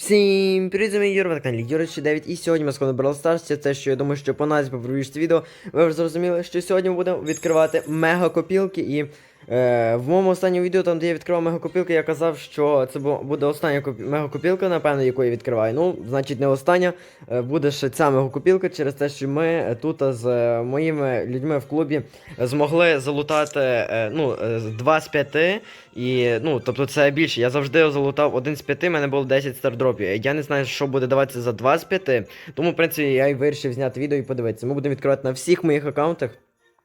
Всім привіт, мій Юр, на каналі Юра 9 і сьогодні ми Brawl Stars. Це те, що я думаю, що по назві попробуєш відео. Ви вже зрозуміли, що сьогодні ми будемо відкривати мега копілки і. Е, в моєму останньому відео, там де я відкривав мегакопілки, я казав, що це буде остання мегакопілка, напевно, яку я відкриваю. Ну, значить, не остання. Е, буде ще ця мегакопілка через те, що ми е, тут з е, моїми людьми в клубі змогли залутати е, ну, е, 2 з 5. І, ну, тобто це більше. Я завжди залутав 1 з 5, в мене було 10 стардропів. Я не знаю, що буде даватися за 2 з 5. Тому, в принципі, я і вирішив зняти відео і подивитися. Ми будемо відкривати на всіх моїх аккаунтах.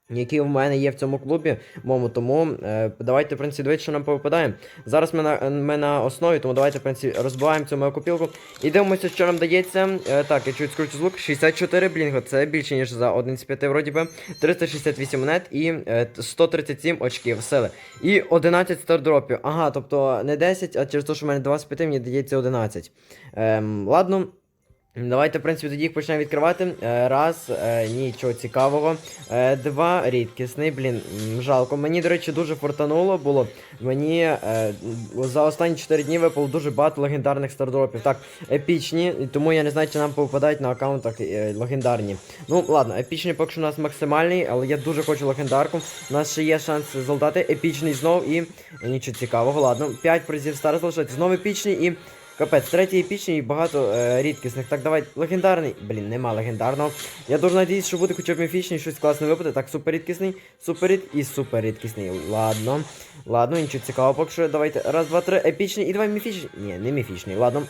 Які в мене є в цьому клубі, моєму, тому е, давайте, в принципі, дивитися, що нам повипадає. Зараз ми на, ми на основі, тому давайте, в принципі, розбиваємо цю мою копілку і дивимося, що нам дається. Е, так, я чуть скручу звук. 64 блінго, це більше, ніж за 1 з 5, вроді би. 368 монет і е, 137 очків сили. І 11 стардропів. Ага, тобто не 10, а через те, що в мене 2 з 5, мені дається 11. Ем, ладно. Давайте, в принципі, тоді їх почнемо відкривати. Е, Раз, е, нічого цікавого. Е, Два, рідкісний, блін, жалко. Мені, до речі, дуже фортануло було. Мені за останні 4 дні випало дуже багато легендарних стардропів. Так, епічні, тому я не знаю, чи нам попадають на аккаунтах легендарні. Ну, ладно, епічний поки що у нас максимальний, але я дуже хочу легендарку. У нас ще є шанс залутати епічний знов і нічого цікавого. Ладно, 5 призів стар залишається. Знову епічний і. Капець, третій епічний і багато е, рідкісних. Так, давай, легендарний. Блін, нема легендарного. Я дуже надіюсь, що буде хоча б міфічний, щось класне випаде. Так, супер рідкісний, супер рід і супер рідкісний. Ладно. Ладно, нічого цікавого, поки що давайте. Раз, два, три, епічний і давай міфічний. Ні, не міфічний, ладно.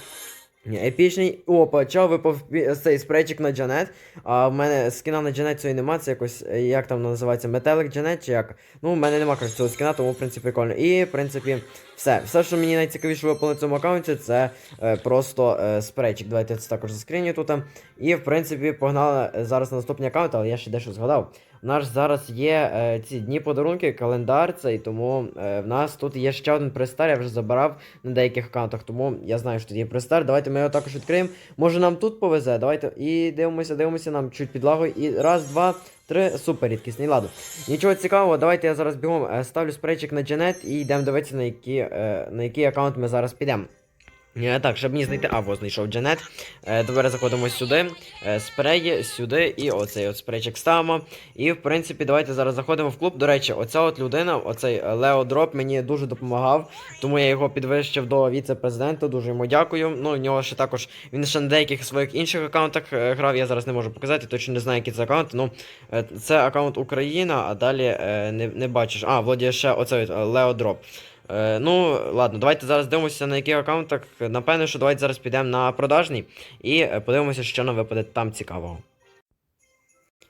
Ні, епічний. О, почав випав цей спрейчик на Джанет. А в мене скіна на Джанет цієї нема, це якось, е, як там називається, метелик Джанет чи як. Ну, в мене нема коротше, цього скіна, тому в принципі прикольно. І, в принципі, все. Все, що мені найцікавіше випало на цьому аккаунті, це е, просто е, спрейчик. Давайте я це також заскріню тут. І, в принципі, погнали зараз на наступний аккаунт, але я ще дещо згадав. У нас зараз є е, ці дні подарунки, календар цей, тому е, в нас тут є ще один престар, я вже забирав на деяких аккаунтах, тому я знаю, що тут є престар. Давайте ми його також відкриємо. Може нам тут повезе. Давайте і дивимося, дивимося, нам чуть підлагою. І раз, два, три, супер рідкісний ладу. Нічого цікавого, давайте я зараз бігом е, ставлю спрейчик на Джанет і йдемо дивитися, на які, е, на який аккаунт ми зараз підемо. Е, Так, щоб мені знайти. А, во, знайшов Джанет. Е, Тепер заходимо сюди. Е, спрей сюди і оцей от спрейчик ставимо. І в принципі, давайте зараз заходимо в клуб. До речі, оця от людина, оцей Лео Дроп, мені дуже допомагав. Тому я його підвищив до віце-президента. Дуже йому дякую. Ну, в нього ще також. Він ще на деяких своїх інших аккаунтах е, грав. Я зараз не можу показати, точно не знаю, які це аккаунти. Ну, це аккаунт Україна, а далі не, не бачиш. А, Володя ще оцей Лео Дроп. Е, ну, ладно, давайте зараз дивимося на яких аккаунтах. Напевно, що давайте зараз підемо на продажний і е, подивимося, що нам випаде там цікавого.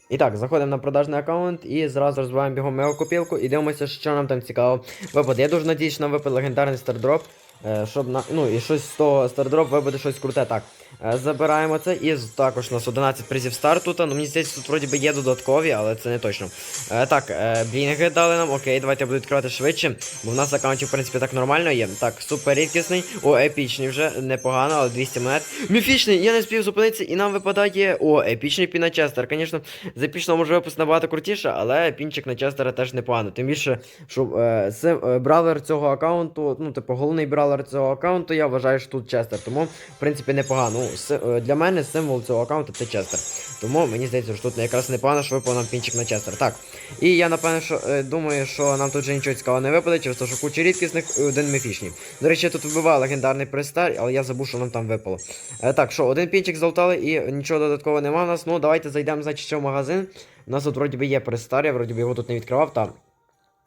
І так, заходимо на продажний аккаунт і зразу розбиваємо бігом його копілку і дивимося, що нам там цікаво випаде. Я дуже надіюсь, що нам випаде легендарний стардроп. Е, Щоб на. Ну і щось з того стардроп випаде щось круте. Так. е, Забираємо це. І також у нас 11 призів старту. Та, ну мені здається, тут вроді би є додаткові, але це не точно. Е, так, блінги дали нам. Окей, давайте я буду відкривати швидше. Бо в нас в аккаунті, в принципі, так нормально є. Так, супер рідкісний. О, епічний вже непогано, але 200 монет. Міфічний, я не спів зупинитися, і нам випадає. О, епічний піначестер. Звісно, з епічного може випустити набагато крутіше, але пінчик на Честера теж непогано. Тим більше, що е, сим, е, бравлер цього аккаунту, ну, типу, головний бравлер цього аккаунту, я вважаю, що тут Честер. Тому, в принципі, непогано. Ну, е, для мене символ цього аккаунту це Честер. Тому мені здається, що тут якраз непогано, що випав нам пінчик на Честер. Так. І я напевно що е, думаю, що нам тут вже нічого цікавого не випаде, через те, що куча рідкісних і один міфічний. До речі, я тут вбивав легендарний пристар, але я забув, що нам там випало. Е, так, що, один пінчик залутали і нічого додаткового нема в нас. Ну, давайте зайдемо, значить, в магазин. У нас тут вроді би є пристар, я вроді би його тут не відкривав, та.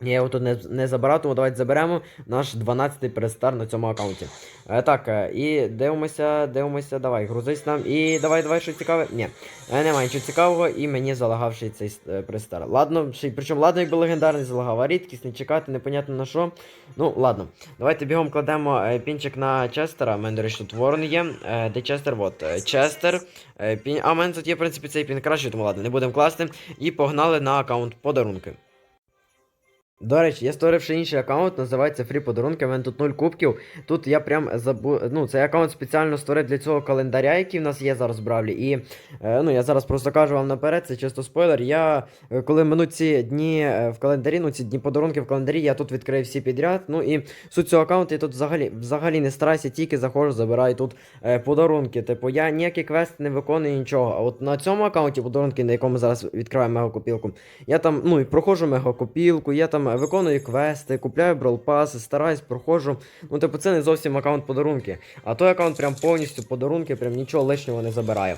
Я його тут не, не забирав, тому давайте заберемо наш 12-й престар на цьому аккаунті. Е, так, е, і дивимося, дивимося, давай, грузись нам. І давай, давай, щось цікаве. Ні, е, немає нічого цікавого, і мені залагавший цей е, престар. Ладно, причому ладно, якби легендарний залагав, а рідкість не чекати, непонятно на що. Ну, ладно. Давайте бігом кладемо е, пінчик на Честера. У мене, до речі, тут ворон є. Е, де Честер? Вот. е, Честер. Е, пін... А, у мене тут є, в принципі, цей пін краще, тому ладно, не будемо класти. І погнали на аккаунт подарунки. До речі, я створив ще інший аккаунт, називається Фрі подарунки. У мене тут 0 кубків. Тут я прям забу... Ну, цей аккаунт спеціально створив для цього календаря, який в нас є зараз в Бравлі. І е, ну, я зараз просто кажу вам наперед, це чисто спойлер. Я е, коли минуть ці дні е, в календарі, ну ці дні подарунки в календарі, я тут відкрив всі підряд. Ну і суть цього аккаунту я тут взагалі взагалі не стараюся, тільки заходжу, забираю тут е, подарунки. Типу, я ніякі квести не виконую нічого. А от на цьому аккаунті подарунки, на якому зараз відкриваю мегакопілку, я там ну і проходжу мегакопілку, я там виконую квести, купляю бролпаси, стараюсь, проходжу. Ну, типу, це не зовсім аккаунт подарунки. А той аккаунт прям повністю подарунки, прям нічого лишнього не забирає.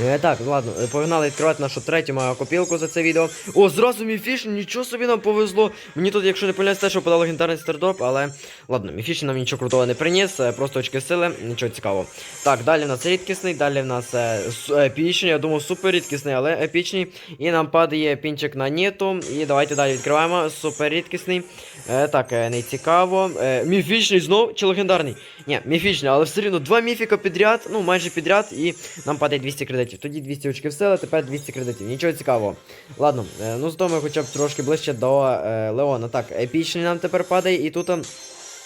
Е, так, ладно, е, погнали відкривати нашу третю мегакопілку за це відео. О, зразу міфіш, нічого собі нам повезло. Мені тут, якщо не помиляюсь, що подав легендарний стардроп, але ладно, міфіш нам нічого крутого не приніс, е, просто очки сили, нічого цікавого. Так, далі в нас рідкісний, далі в нас е, епічний, я думав, супер рідкісний, але епічний. І нам падає пінчик на ніту. І давайте далі відкриваємо. Супер рідкісний. Е, так, не цікаво. Е, міфічний знов чи легендарний? Ні, міфічний, але все рівно два міфіка підряд, ну майже підряд, і нам падає 200 кредитів. Тоді 200 очків сили, тепер 200 кредитів. Нічого цікавого. Ладно, е, ну зато ми хоча б трошки ближче до е, Леона. Так, епічний нам тепер падає, і тут.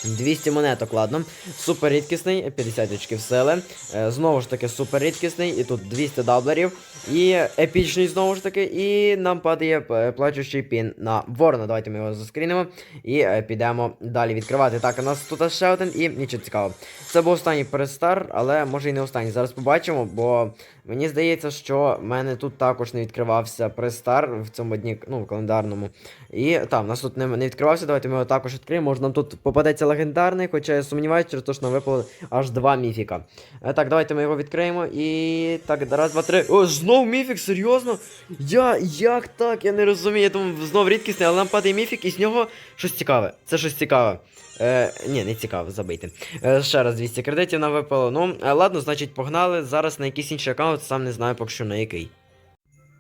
Ем, 200 монеток, ладно. Супер рідкісний, 50 очків сили. Е, знову ж таки, супер рідкісний, і тут 200 даблерів. І епічний знову ж таки. І нам падає е, плачущий пін на ворона. Давайте ми його заскрінемо і е, підемо далі відкривати. Так, у нас тут ще один і нічого цікавого. Це був останній перестар, але може і не останній. Зараз побачимо, бо мені здається, що в мене тут також не відкривався престар в цьому дні, ну, в календарному. І там, у нас тут не відкривався, давайте ми його також відкриємо. Може нам тут попадеться легендарний, хоча я сумніваюся, через що нам випало аж два міфіка. Е, так, давайте ми його відкриємо. І. Так, раз, два, три. О, знов міфік, серйозно? Я. Як так? Я не розумію. Я думаю, знов рідкісний, але нам падає міфік, і з нього щось цікаве. Це щось цікаве. Е, ні, не цікаво, забийте. Е, ще раз 200 кредитів нам випало. Ну, е, ладно, значить, погнали. Зараз на якийсь інший аккаунт, сам не знаю поки що на який.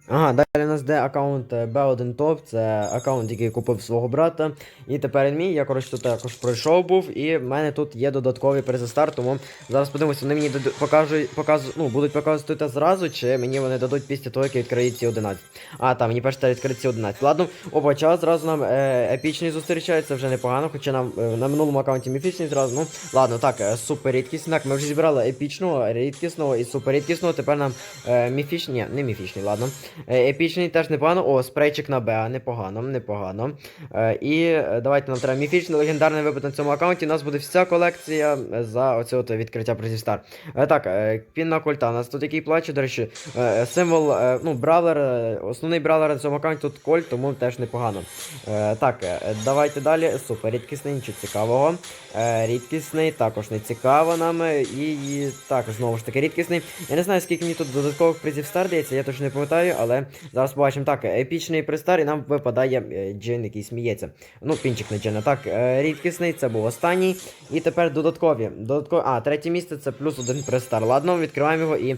Ага, далі у нас де аккаунт е, B1 Top, це аккаунт, який купив свого брата. І тепер він мій. Я коротше тут також пройшов був, і в мене тут є додаткові призи стар, тому зараз подивимося, вони мені покажуть, покажу, ну, будуть показувати це зразу, чи мені вони дадуть після того, як я відкрию ці 11. А, там, мені перше відкрити ці 11. Ладно, опа, час зразу нам е, епічний зустрічається, вже непогано, хоча нам е, на минулому аккаунті міфічний зразу. Ну, ладно, так, е, супер рідкісний. Так, ми вже зібрали епічного, рідкісного і супер рідкісного. Тепер нам е, міфічний, ні, не міфічний, ладно. Е, Епічний теж непогано. О, спрейчик на Б, непогано, непогано. Е, і е, давайте нам треба міфічний легендарний випад на цьому аккаунті. У нас буде вся колекція за оце от відкриття призів стар. Е, так, е, пін на кольта. У нас тут який плаче, до речі, е, символ, е, ну, бравлер, е, основний бравлер на цьому аккаунті тут кольт, тому теж непогано. Е, так, е, давайте далі. Супер, рідкісний, нічого цікавого. Е, рідкісний, також не цікаво нам. е, І, і так, знову ж таки, рідкісний. Я не знаю, скільки мені тут додаткових призів стар дається, я точно не пам'ятаю, але зараз побачимо. Так, епічний пристар, і нам випадає е, джин, який сміється. Ну, пінчик на джина. Так, е, рідкісний, це був останній. І тепер додаткові. Додаткові. А, третє місце це плюс один пристар. Ладно, відкриваємо його і.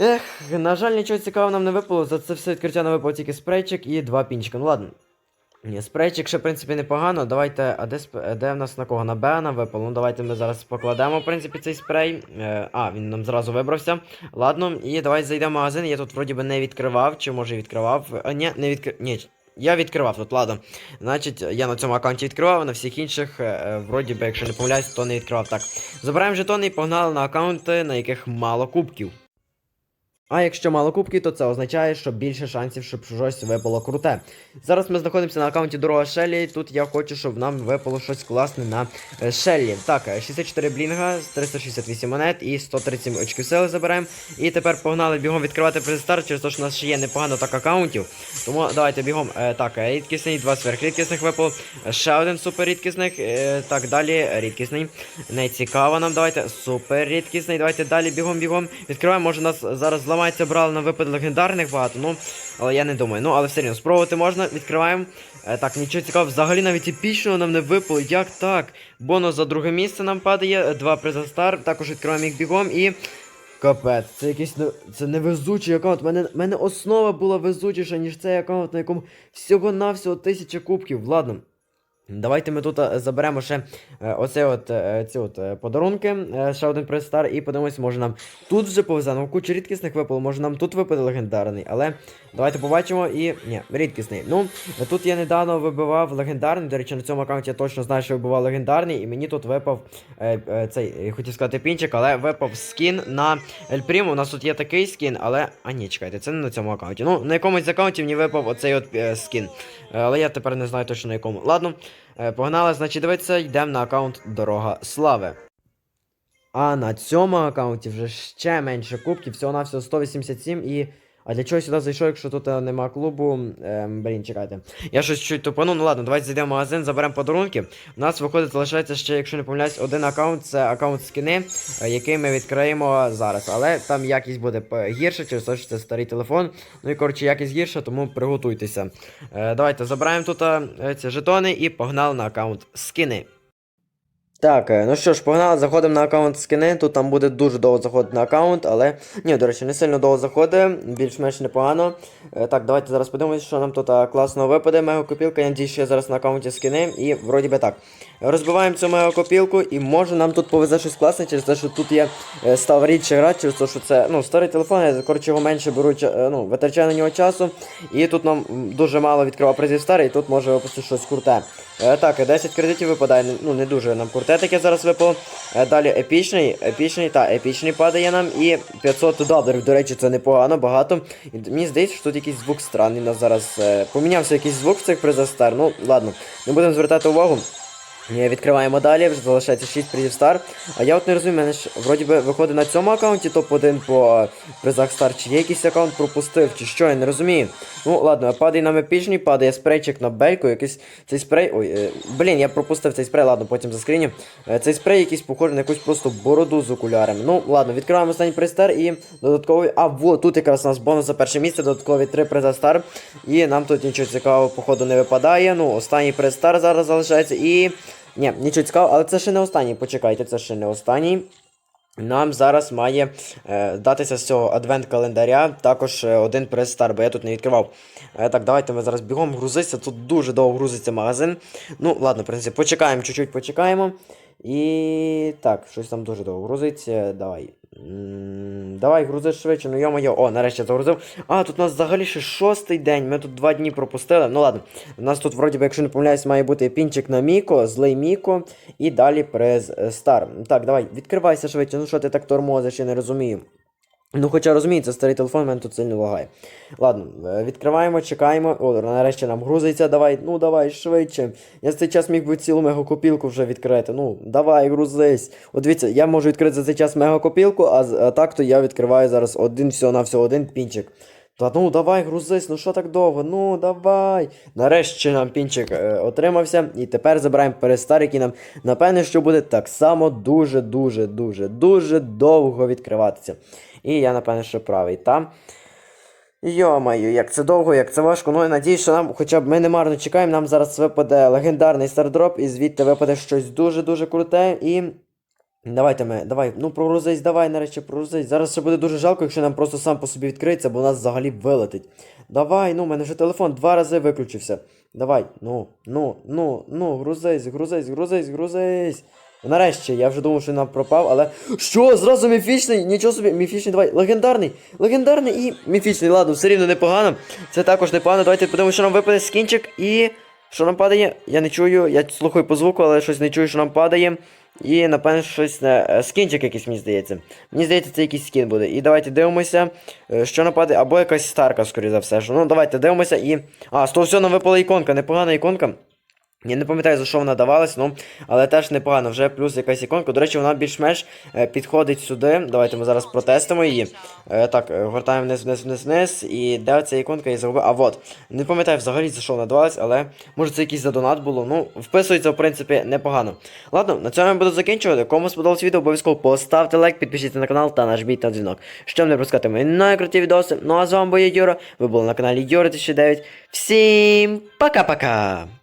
Ех, на жаль, нічого цікавого нам не випало. За це все відкриття нам випало тільки спрейчик і два пінчика. Ну ладно. Ні, спрейчик ще, в принципі, непогано. Давайте. А де, сп- де в нас на кого? На Б нам випало. Ну давайте ми зараз покладемо, в принципі, цей спрей. Е, а, він нам зразу вибрався. Ладно, і давайте зайдемо в магазин. Я тут вроді би не відкривав, чи може відкривав. А, ні, не відкривав. Ні. Я відкривав тут, ладно. Значить, я на цьому аккаунті відкривав, на всіх інших, е, е, вроді би, якщо не помиляюсь, то не відкривав. Так. Забираємо жетони і погнали на аккаунти, на яких мало кубків. А якщо мало кубків, то це означає, що більше шансів, щоб щось випало круте. Зараз ми знаходимося на аккаунті дорога Шеллі. Тут я хочу, щоб нам випало щось класне на е, Шеллі. Так, е, 64 блінга, 368 монет і 137 очків сили забираємо. І тепер погнали бігом відкривати презентар, через те, що у нас ще є непогано так аккаунтів. Тому давайте бігом. Е, так, е, рідкісний, два сверхрідкісних випало. Е, Ще один супер рідкісних. Е, так, далі рідкісний. Не цікаво нам. Давайте. Супер рідкісний. Давайте далі бігом бігом. Відкриваємо, може нас зараз зламається брал на випад легендарних багато. Ну, але я не думаю. Ну, але все рівно, спробувати можна. Відкриваємо. Е, так, нічого цікавого. Взагалі навіть епічного нам не випало. Як так? Бонус за друге місце нам падає. е, Два приза стар. Також відкриваємо їх бігом і. Капець, це якийсь не... це невезучий аккаунт. У мене, мене основа була везучіша, ніж цей аккаунт, на якому всього-навсього тисяча кубків. Ладно. Давайте ми тут е, заберемо ще е, оце от, е, ці от подарунки, ще один престар, і подивимось, може нам тут вже повезе. Ну, куча рідкісних випало, може нам тут випаде легендарний, але давайте побачимо і. Ні, рідкісний. Ну, тут я недавно вибивав легендарний. До речі, на цьому аккаунті я точно знаю, що вибивав легендарний, і мені тут випав цей, хотів сказати пінчик, але випав скін на Ель У нас тут є такий скін, але. А ні, чекайте, це не на цьому аккаунті. Ну, на якомусь з аккаунтів мені випав оцей от скін. Але я тепер не знаю точно на якому. Ладно. Е, Погнали, значить, дивитися, йдемо на аккаунт Дорога Слави. А на цьому аккаунті вже ще менше кубків, всього-навсього 187 і. А для чого я сюди зайшов, якщо тут е, нема клубу? Ем, блін, чекайте. Я щось чуть тупану, ну ладно, давайте зайдемо в магазин, заберемо подарунки. У нас виходить, залишається ще, якщо не помиляюсь, один аккаунт, це аккаунт скини, е, який ми відкриємо зараз. Але там якість буде гірша, через те, що це старий телефон. Ну і коротше, якість гірша, тому приготуйтеся. Е, давайте забираємо тут е, ці жетони і погнали на аккаунт скини. Так, е, ну що ж, погнали, заходимо на аккаунт скини. Тут там буде дуже довго заходити на аккаунт, але ні, до речі, не сильно довго заходить, більш-менш непогано. Е, Так, давайте зараз подивимося, що нам тут класно випаде. Мегакопілка, я надію, що я зараз на аккаунті скини. І вроді би так. Розбиваємо цю мегакопілку, і може нам тут повезе щось класне, через те, що тут є е, став рідше грати, через те, що це ну, старий телефон, я коротше його менше беру, ча- е, ну, витрачаю на нього часу. І тут нам дуже мало відкривав призів старий, і тут може випустити щось круте. Е, так, 10 кредитів випадає, ну не дуже нам круте таке зараз випало. Е, далі епічний, епічний, та, епічний падає нам і 500 доларів, до речі, це непогано, багато. І мені здається, що тут якийсь звук странний у нас зараз. Е, помінявся якийсь звук в цих призастер. Ну, ладно, не будемо звертати увагу. Е, Відкриваємо далі, вже залишається 6 призів стар. А я от не розумію, мене ж вроді би виходить на цьому аккаунті топ-1 по призах стар, чи є якийсь аккаунт пропустив, чи що, я не розумію. Ну ладно, падає нам епічний, падає спрейчик на бельку, якийсь цей спрей. Ой, е, блін, я пропустив цей спрей, ладно, потім заскріню. Е, цей спрей якийсь похожий на якусь просто бороду з окулярами. Ну, ладно, відкриваємо останній приз стар і додатковий. А, вот, тут якраз у нас бонус за перше місце, додаткові 3 приза стар. І нам тут нічого цікавого, походу, не випадає. Ну, останній приз стар зараз залишається і. Ні, нічого цікавого, але це ще не останній. Почекайте, це ще не останній. Нам зараз має е, датися з цього адвент-календаря також е, один прес-стар, бо я тут не відкривав. Е, так, давайте ми зараз бігом грузитися. Тут дуже довго грузиться магазин. Ну, ладно, в принципі, почекаємо, чуть-чуть почекаємо. І так, щось там дуже довго грузиться. Давай. Давай, грузи швидше, ну йо-моє. О, нарешті загрузив. А, тут у нас взагалі ще шостий день. Ми тут два дні пропустили. Ну ладно. У нас тут, вроді би, якщо не помиляюсь, має бути пінчик на Міко, злий Міко. І далі приз е, Стар. Так, давай, відкривайся швидше. Ну що ти так тормозиш, я не розумію. Ну, хоча розуміється, старий телефон, мене тут сильно лагає. Ладно, е, відкриваємо, чекаємо. О, нарешті нам грузиться, давай, ну давай, швидше. Я за цей час міг би цілу мегакопілку вже відкрити. Ну, давай, грузись. От дивіться, я можу відкрити за цей час мегакопілку, а, так то я відкриваю зараз один всього на всього один пінчик. Та ну давай, грузись, ну що так довго? Ну давай. Нарешті нам пінчик е, отримався. І тепер забираємо перестар, який нам напевне, що буде так само дуже, дуже, дуже, довго відкриватися. І я, напевне, що правий, та? Йо-маю, як це довго, як це важко. Ну я надіюсь, що нам, хоча б ми не марно чекаємо, нам зараз випаде легендарний стардроп, і звідти випаде щось дуже-дуже круте. І. Давайте ми, давай, ну прогрузись, давай, нарешті прогрузись. Зараз ще буде дуже жалко, якщо нам просто сам по собі відкриється, бо нас взагалі вилетить. Давай, ну, у мене вже телефон два рази виключився. Давай, ну, ну, ну, ну, грузись, грузись, грузись, грузись. Нарешті, я вже думав, що він нам пропав, але. Що? Зразу міфічний? Нічого собі, міфічний, давай. Легендарний, легендарний і міфічний. Ладно, все рівно непогано. Це також непогано. Давайте подивимося, що нам випаде скінчик і. Що нам падає? Я не чую, я слухаю по звуку, але щось не чую, що нам падає. І, напевно, щось не. е, Скінчик якийсь, мені здається. Мені здається, це якийсь скін буде. І давайте дивимося, е, що нападе. Або якась старка, скоріше за все. Ну, давайте дивимося і. А, з того всього нам випала іконка, непогана іконка. Я не пам'ятаю, за що вона давалась, ну, але теж непогано, вже плюс якась іконка. До речі, вона більш-менш е, підходить сюди. Давайте ми зараз протестимо її. Е, так, е, гортаємо вниз, вниз, вниз, вниз. І де ця іконка, я загубив. А от. Не пам'ятаю взагалі, за що вона давалась, але може це якийсь задонат було. Ну, вписується, в принципі, непогано. Ладно, на цьому я буду закінчувати. Кому сподобалось відео, обов'язково поставте лайк, підпишіться на канал та нажміть на дзвінок. Щоб не пропускати мої найкруті відоси. Ну а з вами був я Юра. Ви були на каналі Юра 2009. Всім пока-пока!